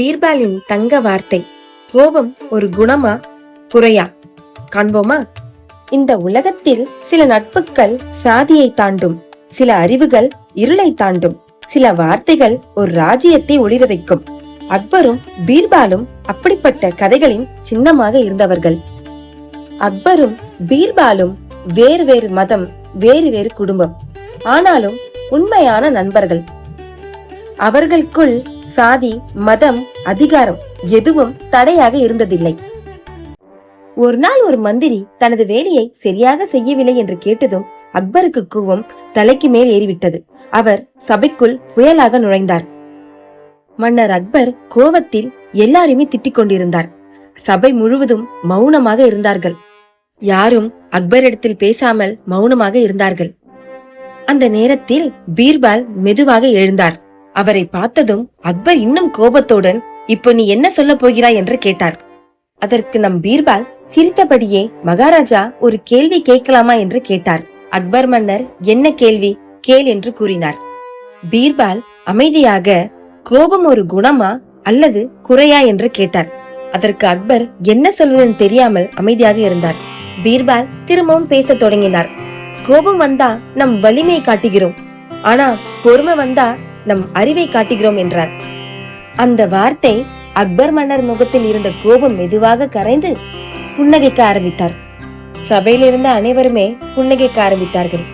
பீர்பாலின் தங்க வார்த்தை. கோபம் ஒரு குணமா? குறையா? காண்போமா? இந்த உலகத்தில் சில நட்புகள் சாதியை தாண்டும் சில அறிவுகள் இருளை தாண்டும் சில வார்த்தைகள் ஒரு ராஜ்யத்தை ஒளிர வைக்கும். அக்பரும் பீர்பாலும் அப்படிப்பட்ட கதைகளின் சின்னமாக இருந்தவர்கள். அக்பரும் பீர்பாலும் வேறு வேறு மதம் வேறு வேறு குடும்பம். ஆனாலும் உண்மையான நண்பர்கள். அவர்களுக்குள் சாதி மதம் அதிகாரம் எதுவும் தடையாக இருந்ததில்லை. ஒரு நாள் ஒரு மந்திரி தனது வேலையை சரியாக செய்யவில்லை என்று கேட்டதும் அக்பருக்கு கூவம் தலைக்கு மேல் ஏறிவிட்டது. அவர் சபைக்குள் புயலாக நுழைந்தார். மன்னர் அக்பர் கோவத்தில் எல்லாரையுமே திட்டிக் கொண்டிருந்தார். சபை முழுவதும் மௌனமாக இருந்தார்கள். யாரும் அக்பரிடத்தில் பேசாமல் மௌனமாக இருந்தார்கள். அந்த நேரத்தில் பீர்பால் மெதுவாக எழுந்தார். அவரை பார்த்ததும் அக்பர் இன்னும் கோபத்துடன் இப்போ நீ என்ன சொல்ல போகிறாய்? என்று கேட்டார். அதற்கு நம் பீர்பால் சிரித்தபடியே மகாராஜா ஒரு கேள்வி கேட்கலாமா? என்று கேட்டார். அக்பர் மன்னர் என்ன கேள்வி? கேள் என்று கூறினார். பீர்பால் அமைதியாக கோபம் ஒரு குணமா அல்லது குறையா? என்று கேட்டார். அதற்கு அக்பர் என்ன சொல்வதென்று தெரியாமல் அமைதியாக இருந்தார். பீர்பால் திரும்பவும் பேசத் தொடங்கினார். கோபம் வந்தா நம் வலிமை காட்டுகிறோம். ஆனா பொறுமை வந்தா நம் அறிவை காட்டுகிறோம் என்றார். அந்த வார்த்தை அக்பர் மன்னர் முகத்தில் இருந்த கோபம் மெதுவாக கரைந்து புன்னகைக்க ஆரம்பித்தார். சபையில் இருந்த அனைவருமே புன்னகைக்க ஆரம்பித்தார்கள்.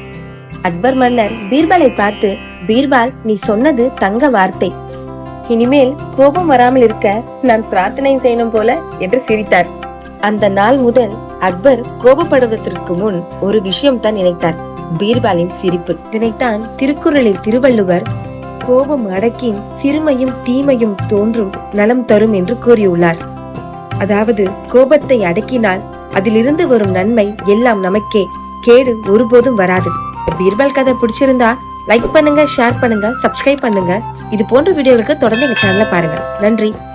அக்பர் மன்னர் பீர்பாலை பார்த்து பீர்பால் நீ சொன்னது தங்க வார்த்தை. இனிமேல் கோபம் வராமல் இருக்க நான் பிரார்த்தனை செய்யணும் போல என்று சிரித்தார். அந்த நாள் முதல் அக்பர் கோபப்படுவதற்கு முன் ஒரு விஷயம் தான் நினைத்தார். பீர்பாலின் சிரிப்பு. இதனைத்தான் திருக்குறளில் திருவள்ளுவர் கோபம் அடக்கின் சிறுமையும் தீமையும் தோன்றும் நலம் தரும் என்று கூறியுள்ளார். அதாவது கோபத்தை அடக்கினால் அதிலிருந்து வரும் நன்மை எல்லாம் நமக்கே. கேடு ஒருபோதும் வராது. பீர்பால் கதை பிடிச்சிருந்தா லைக் பண்ணுங்க ஷேர் பண்ணுங்க சப்ஸ்கிரைப் பண்ணுங்க. இது போன்ற வீடியோவுக்கு தொடர்ந்து எங்க சேனலை பாருங்க. நன்றி.